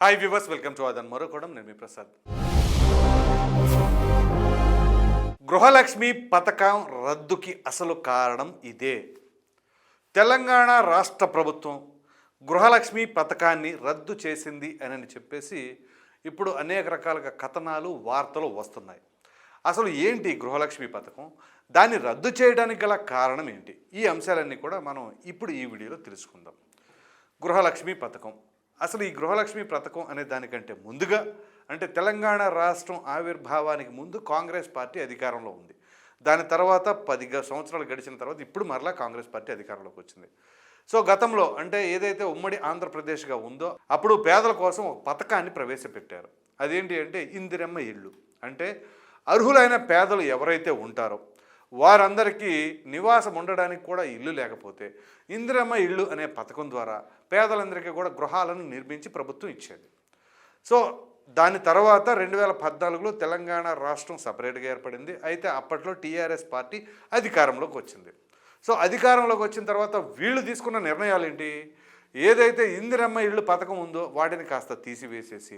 Hi viewers welcome to అదన్ మరొకడం నేను మీ ప్రసాద్ గృహలక్ష్మి పథకం రద్దుకి అసలు కారణం ఇదే తెలంగాణ రాష్ట్ర ప్రభుత్వం గృహలక్ష్మి పథకాన్ని రద్దు చేసింది అని చెప్పేసి ఇప్పుడు అనేక రకాలుగా కథనాలు వార్తలు వస్తున్నాయి అసలు ఏంటి గృహలక్ష్మి పథకం దాన్ని రద్దు చేయడానికి గల కారణం ఏంటి ఈ అంశాలన్నీ కూడా మనం ఇప్పుడు ఈ వీడియోలో తెలుసుకుందాం గృహలక్ష్మి పథకం అసలు ఈ గృహలక్ష్మి పథకం అనే దానికంటే ముందుగా అంటే తెలంగాణ రాష్ట్రం ఆవిర్భావానికి ముందు కాంగ్రెస్ పార్టీ అధికారంలో ఉంది. దాని తర్వాత పది సంవత్సరాలు గడిచిన తర్వాత ఇప్పుడు మరలా కాంగ్రెస్ పార్టీ అధికారంలోకి వచ్చింది. సో గతంలో అంటే ఏదైతే ఉమ్మడి ఆంధ్రప్రదేశ్గా ఉందో అప్పుడు పేదల కోసం ఒక పథకాన్ని ప్రవేశపెట్టారు. అదేంటి అంటే ఇందిరమ్మ ఇళ్ళు అంటే అర్హులైన పేదలు ఎవరైతే ఉంటారో వారందరికీ నివాసం ఉండడానికి కూడా ఇల్లు లేకపోతే ఇందిరమ్మ ఇళ్ళు అనే పథకం ద్వారా పేదలందరికీ కూడా గృహాలను నిర్మించి ప్రభుత్వం ఇచ్చేది. సో దాని తర్వాత రెండు వేల పద్నాలుగులో తెలంగాణ రాష్ట్రం సపరేట్గా ఏర్పడింది. అయితే అప్పట్లో టీఆర్ఎస్ పార్టీ అధికారంలోకి వచ్చింది. సో అధికారంలోకి వచ్చిన తర్వాత వీళ్ళు తీసుకున్న నిర్ణయాలు ఏంటి ఏదైతే ఇందిరమ్మ ఇళ్ళు పథకం ఉందో వాటిని కాస్త తీసివేసేసి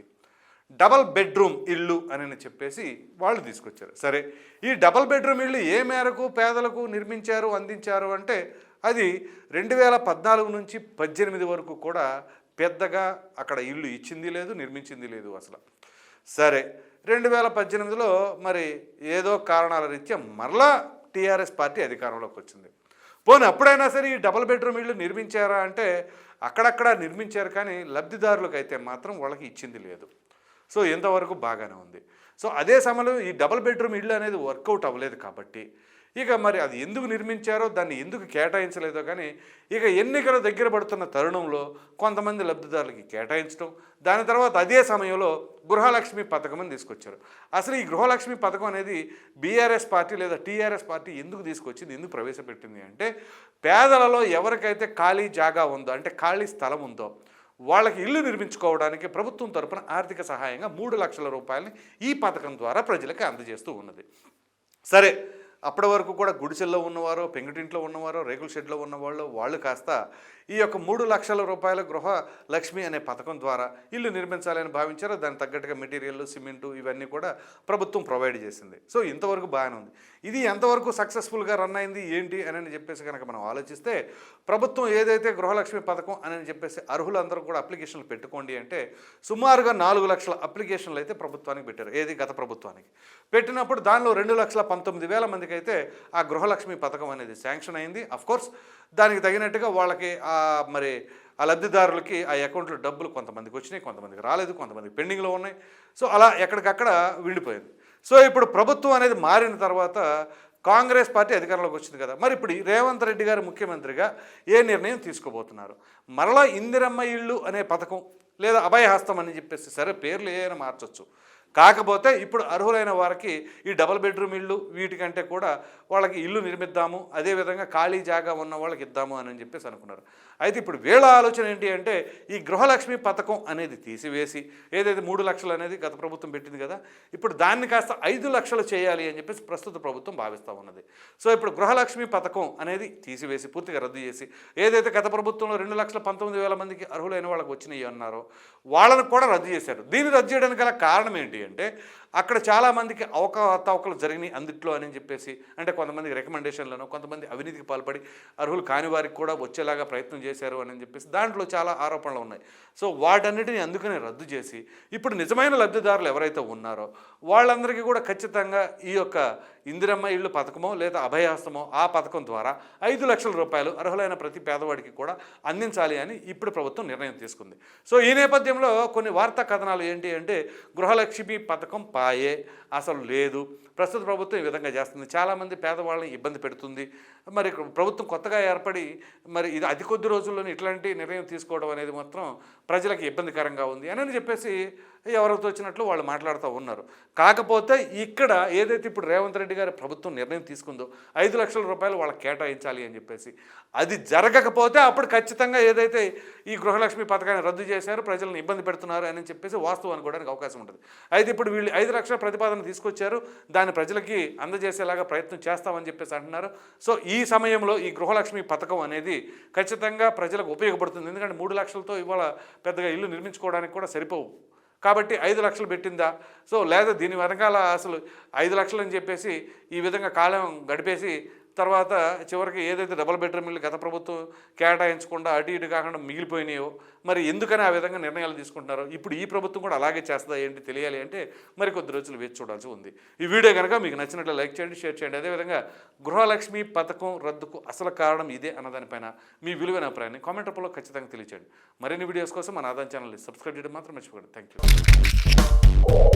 డబల్ బెడ్రూమ్ ఇల్లు అని చెప్పేసి వాళ్ళు తీసుకొచ్చారు. సరే ఈ డబల్ బెడ్రూమ్ ఇల్లు ఏ మేరకు పేదలకు నిర్మించారు అందించారు అంటే అది రెండు వేల పద్నాలుగు నుంచి పద్దెనిమిది వరకు కూడా పెద్దగా అక్కడ ఇల్లు ఇచ్చింది లేదు నిర్మించింది లేదు అసలు. సరే రెండు వేల పద్దెనిమిదిలో మరి ఏదో కారణాల రీత్యా మరలా టీఆర్ఎస్ పార్టీ అధికారంలోకి వచ్చింది. పోనీ అప్పుడైనా సరే ఈ డబుల్ బెడ్రూమ్ ఇళ్ళు నిర్మించారా అంటే అక్కడక్కడ నిర్మించారు కానీ లబ్ధిదారులకు అయితే మాత్రం వాళ్ళకి ఇచ్చింది లేదు. సో ఎంతవరకు బాగానే ఉంది. సో అదే సమయంలో ఈ డబుల్ బెడ్రూమ్ ఇల్లు అనేది వర్కౌట్ అవ్వలేదు కాబట్టి ఇక మరి అది ఎందుకు నిర్మించారో దాన్ని ఎందుకు కేటాయించలేదో కానీ ఇక ఎన్నికల దగ్గర పడుతున్న తరుణంలో కొంతమంది లబ్ధిదారులకి కేటాయించడం దాని తర్వాత అదే సమయంలో గృహలక్ష్మి పథకం అని తీసుకొచ్చారు. అసలు ఈ గృహలక్ష్మి పథకం అనేది బీఆర్ఎస్ పార్టీ లేదా టీఆర్ఎస్ పార్టీ ఎందుకు తీసుకొచ్చింది ఎందుకు ప్రవేశపెట్టింది అంటే పేదలలో ఎవరికైతే ఖాళీ జాగా ఉందో అంటే ఖాళీ స్థలం ఉందో వాళ్ళకి ఇల్లు నిర్మించుకోవడానికి ప్రభుత్వం తరపున ఆర్థిక సహాయంగా మూడు లక్షల రూపాయలని ఈ పథకం ద్వారా ప్రజలకు అందజేస్తూ ఉన్నది. సరే అప్పటి వరకు కూడా గుడిసెల్లో ఉన్నవారో పెంకుటింట్లో ఉన్నవారో రేకుల షెడ్లో ఉన్నవాళ్ళు వాళ్ళు కాస్త ఈ యొక్క మూడు లక్షల రూపాయల గృహ లక్ష్మి అనే పథకం ద్వారా ఇల్లు నిర్మించాలని భావించారు. దానికి తగ్గట్టుగా మెటీరియల్ సిమెంటు ఇవన్నీ కూడా ప్రభుత్వం ప్రొవైడ్ చేసింది. సో ఇంతవరకు బాగానే ఉంది. ఇది ఎంతవరకు సక్సెస్ఫుల్గా రన్ అయింది ఏంటి అని చెప్పేసి కనుక మనం ఆలోచిస్తే ప్రభుత్వం ఏదైతే గృహలక్ష్మి పథకం అని చెప్పేసి అర్హులందరూ కూడా అప్లికేషన్లు పెట్టుకోండి అంటే సుమారుగా నాలుగు లక్షల అప్లికేషన్లు అయితే ప్రభుత్వానికి పెట్టారు. ఏది? గత ప్రభుత్వానికి. పెట్టినప్పుడు దానిలో రెండు లక్షల పంతొమ్మిది వేల మంది అయితే ఆ గృహలక్ష్మి పథకం అనేది శాంక్షన్ అయింది. కోర్స్ దానికి తగినట్టుగా వాళ్ళకి ఆ మరి ఆ లబ్ధిదారులకి ఆ అకౌంట్లో డబ్బులు కొంతమందికి వచ్చినాయి కొంతమందికి రాలేదు కొంతమందికి పెండింగ్లో ఉన్నాయి. సో అలా ఎక్కడికక్కడ విండిపోయింది. సో ఇప్పుడు ప్రభుత్వం అనేది మారిన తర్వాత కాంగ్రెస్ పార్టీ అధికారంలోకి వచ్చింది కదా. మరి ఇప్పుడు రేవంత్ రెడ్డి గారు ముఖ్యమంత్రిగా ఏ నిర్ణయం తీసుకోబోతున్నారు? మరలా ఇందిరమ్మ ఇళ్ళు అనే పథకం లేదా అభయహస్తం అని చెప్పేసి సరే పేర్లు ఏమైనా మార్చొచ్చు. కాకపోతే ఇప్పుడు అర్హులైన వారికి ఈ డబుల్ బెడ్రూమ్ ఇల్లు వీటికంటే కూడా వాళ్ళకి ఇల్లు నిర్మిద్దాము అదేవిధంగా ఖాళీ జాగా ఉన్న వాళ్ళకి ఇద్దాము అని చెప్పేసి అనుకున్నారు. అయితే ఇప్పుడు వీళ్ళ ఆలోచన ఏంటి అంటే ఈ గృహలక్ష్మి పథకం అనేది తీసివేసి ఏదైతే మూడు లక్షలు అనేది గత ప్రభుత్వం పెట్టింది కదా ఇప్పుడు దాన్ని కాస్త ఐదు లక్షలు చేయాలి అని చెప్పేసి ప్రస్తుత ప్రభుత్వం భావిస్తూ ఉన్నది. సో ఇప్పుడు గృహలక్ష్మి పథకం అనేది తీసివేసి పూర్తిగా రద్దు చేసి ఏదైతే గత ప్రభుత్వంలో రెండు లక్షల పంతొమ్మిది వేల మందికి అర్హులైన వాళ్ళకి వచ్చినాయి అన్నారో వాళ్ళను కూడా రద్దు చేశారు. దీన్ని రద్దు చేయడానికి గల కారణం ఏంటి? అంటే అక్కడ చాలామందికి అవకతవకలు జరిగినాయి అందుట్లో అని చెప్పేసి. అంటే కొంతమంది రికమెండేషన్లను కొంతమంది అవినీతికి పాల్పడి అర్హులు కాని వారికి కూడా వచ్చేలాగా ప్రయత్నం చేశారు అని చెప్పేసి దాంట్లో చాలా ఆరోపణలు ఉన్నాయి. సో వాటన్నిటిని అందుకనే రద్దు చేసి ఇప్పుడు నిజమైన లబ్ధిదారులు ఎవరైతే ఉన్నారో వాళ్ళందరికీ కూడా ఖచ్చితంగా ఈ యొక్క ఇందిరమ్మ ఇళ్ళు పథకమో లేదా అభయహస్తమో ఆ పథకం ద్వారా ఐదు లక్షల రూపాయలు అర్హులైన ప్రతి పేదవాడికి కూడా అందించాలి అని ఇప్పుడు ప్రభుత్వం నిర్ణయం తీసుకుంది. సో ఈ నేపథ్యంలో కొన్ని వార్తా కథనాలు ఏంటి అంటే గృహలక్ష్మి పథకం పాయే అసలు లేదు. ప్రస్తుత ప్రభుత్వం ఈ విధంగా చేస్తుంది. చాలామంది పేదవాళ్ళని ఇబ్బంది పెడుతుంది. మరి ప్రభుత్వం కొత్తగా ఏర్పడి మరి ఇది అతి కొద్ది రోజుల్లోనే ఇట్లాంటి నిర్ణయం తీసుకోవడం అనేది మాత్రం ప్రజలకు ఇబ్బందికరంగా ఉంది. అని చెప్పేసి ఎవరితో వచ్చినట్లు వాళ్ళు మాట్లాడుతూ ఉన్నారు. కాకపోతే ఇక్కడ ఏదైతే ఇప్పుడు రేవంత్ రెడ్డి గారి ప్రభుత్వం నిర్ణయం తీసుకుందో ఐదు లక్షల రూపాయలు వాళ్ళకి కేటాయించాలి అని చెప్పేసి అది జరగకపోతే అప్పుడు ఖచ్చితంగా ఏదైతే ఈ గృహలక్ష్మి పథకాన్ని రద్దు చేశారో ప్రజలను ఇబ్బంది పెడుతున్నారు అని చెప్పేసి వాస్తవం అనుకోవడానికి అవకాశం ఉంటుంది. అయితే ఇప్పుడు వీళ్ళు ఐదు లక్షల ప్రతిపాదన తీసుకొచ్చారు దాన్ని ప్రజలకి అందజేసేలాగా ప్రయత్నం చేస్తామని చెప్పేసి అంటున్నారు. సో ఈ సమయంలో ఈ గృహలక్ష్మి పథకం అనేది ఖచ్చితంగా ప్రజలకు ఉపయోగపడుతుంది. ఎందుకంటే మూడు లక్షలతో ఇవాళ పెద్దగా ఇల్లు నిర్మించుకోవడానికి కూడా సరిపోవు. కాబట్టి ఐదు లక్షలు పెట్టిందా? సో లేదా దీని వెనకాల అసలు ఐదు లక్షలు అని చెప్పేసి ఈ విధంగా కాలం గడిపేసి తర్వాత చివరికి ఏదైతే డబుల్ బెడ్రూమ్ ఇల్లు గత ప్రభుత్వం కేటాయించకుండా అటు ఇటు కాకుండా మిగిలిపోయినాయో మరి ఎందుకని ఆ విధంగా నిర్ణయాలు తీసుకుంటున్నారో ఇప్పుడు ఈ ప్రభుత్వం కూడా అలాగే చేస్తుందా ఏంటి తెలియాలి అంటే మరి కొద్ది రోజులు వేచి చూడాల్సి ఉంది. ఈ వీడియో కనుక మీకు నచ్చినట్లు లైక్ చేయండి షేర్ చేయండి. అదేవిధంగా గృహలక్ష్మి పథకం రద్దుకు అసలు కారణం ఇదే అన్నదానిపైన మీ విలువైన అభిప్రాయాన్ని కామెంట్ రూపంలో ఖచ్చితంగా తెలియచేయండి. మరిన్ని వీడియోస్ కోసం మన ఆదాయం ఛానల్ని సబ్స్క్రైబ్ చేయడం మాత్రం మర్చిపోకండి. Thank you